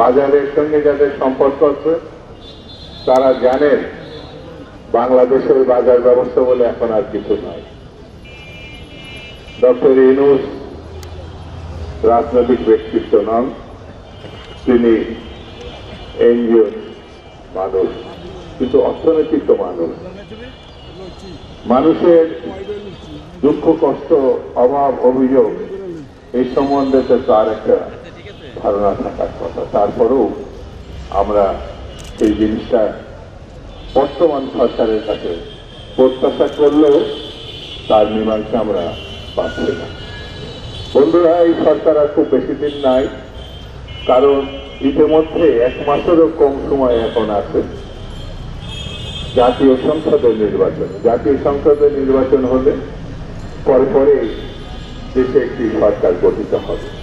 বাজারের সঙ্গে যাদের সম্পর্ক আছে, তারা জানেন বাংলাদেশের বাজার ব্যবস্থা বলে এখন আর কিছু নয় ডক্টর ইনুস রাজনৈতিক ব্যক্তিত্ব নন, তিনি এনজিও মানুষ, কিন্তু অর্থনৈতিক মানুষ। মানুষের দুঃখ, কষ্ট, অভাব, অভিযোগ এই সম্বন্ধে তো তার একটা ধারণা থাকার কথা তারপরেও আমরা এই জিনিসটা বর্তমান সরকারের কাছে প্রত্যাশা করলেও তার মীমাংসা আমরা পাচ্ছি না। বন্ধুরা, এই সরকার আর খুব বেশি দিন নাই, কারণ ইতিমধ্যে এক মাসেরও কম সময় এখন আছে। জাতীয় সংসদের নির্বাচন। জাতীয় সংসদের নির্বাচন হলে পরে পরে দেশে একটি সরকার গঠিত হবে।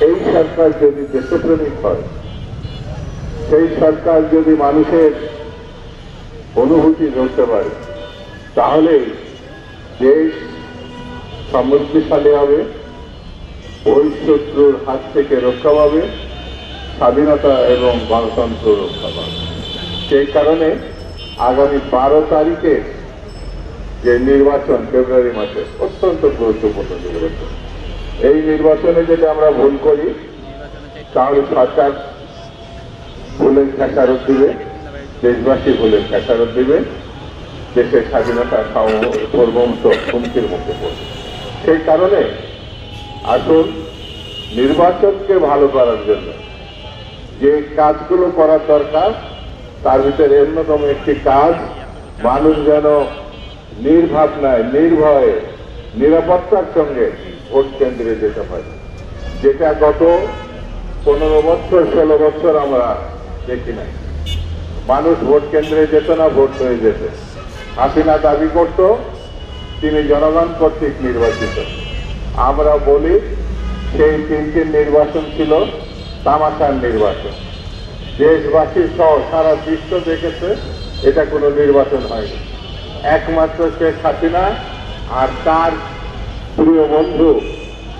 এই সরকার যদি দেশপ্রেমিক হয় সেই সরকার যদি মানুষের অনুভূতি ধরতে পারে, তাহলে দেশ সমৃদ্ধিশালী হবে, ওই শত্রুর হাত থেকে রক্ষা পাবে, স্বাধীনতা এবং গণতন্ত্র রক্ষা পাবে। সেই কারণে আগামী বারো তারিখে যে নির্বাচন, ফেব্রুয়ারি মাসে অত্যন্ত গুরুত্বপূর্ণ নির্বাচন। এই নির্বাচনে যদি আমরা ভুল করি, তাহলে সরকার ভুলের খেসারত দিবে, দেশবাসী ভুলের খেসারত দিবে, দেশের স্বাধীনতা সর্বমত হুমকির মুখে পড়বে। সেই কারণে আসুন নির্বাচনকে ভালো করার জন্য, যে কাজগুলো করার দরকার, তার ভিতরে অন্যতম একটি কাজ, মানুষ যেন নির্ভাবনায়, নির্ভয়ে, নিরাপত্তার সঙ্গে ভোট কেন্দ্রে যেতে পারে যেটা গত পনেরো বছর, ষোলো বছর আমরা দেখি নাই। মানুষ ভোট কেন্দ্রে যেত না, ভোট হয়ে যেত। হাসিনা দাবি করত, তিনি জনগণ কর্তৃক নির্বাচিত। আমরা বলি, সেই তিনটি নির্বাচন ছিল তামাশার নির্বাচন। দেশবাসী সহ সারা বিশ্ব দেখেছে, এটা কোনো নির্বাচন হয়নি। একমাত্র শেখ হাসিনা আর তার প্রিয় বন্ধু,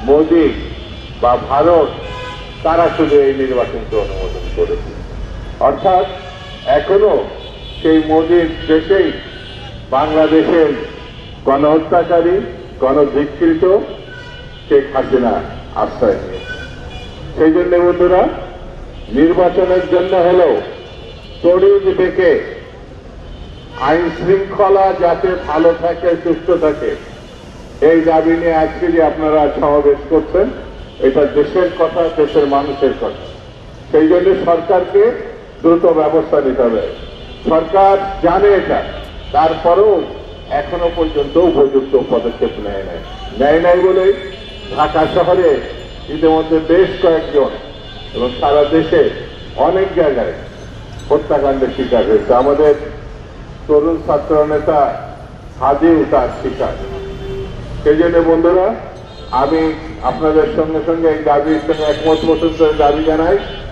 মোদী বা ভারত, তারা শুধু এই নির্বাচনকে অনুমোদন করেছে। অর্থাৎ এখনও সেই মোদীর দেশেই বাংলাদেশের গণহত্যাকারী গণধিকৃত শেখ হাসিনা আশ্রয় নিয়েছে। সেই জন্য বন্ধুরা, নির্বাচনের জন্য হলেও তড়িৎ ডেকে আইন শৃঙ্খলা যাতে ভালো থাকে, সুস্থ থাকে এই দাবি নিয়ে আজকে যে আপনারা সমাবেশ করছেন, এটা দেশের কথা, দেশের মানুষের কথা। সেই জন্য সরকারকে দ্রুত ব্যবস্থা নিতে হবে। সরকার জানে এটা, তারপরেও এখনও পর্যন্ত উপযুক্ত পদক্ষেপ নেয় নাই। নেয় নাই বলেই ঢাকা শহরে ইতিমধ্যে বেশ কয়েকজন এবং সারা দেশে অনেক জায়গায় হত্যাকাণ্ডের শিকার হয়েছে। আমাদের তরুণ ছাত্র নেতা হাজিও তার শিকার। সেই জন্য বন্ধুরা, আমি আপনাদের সঙ্গে সঙ্গে এই দাবির সঙ্গে একমত পোষণ করে দাবি জানাই।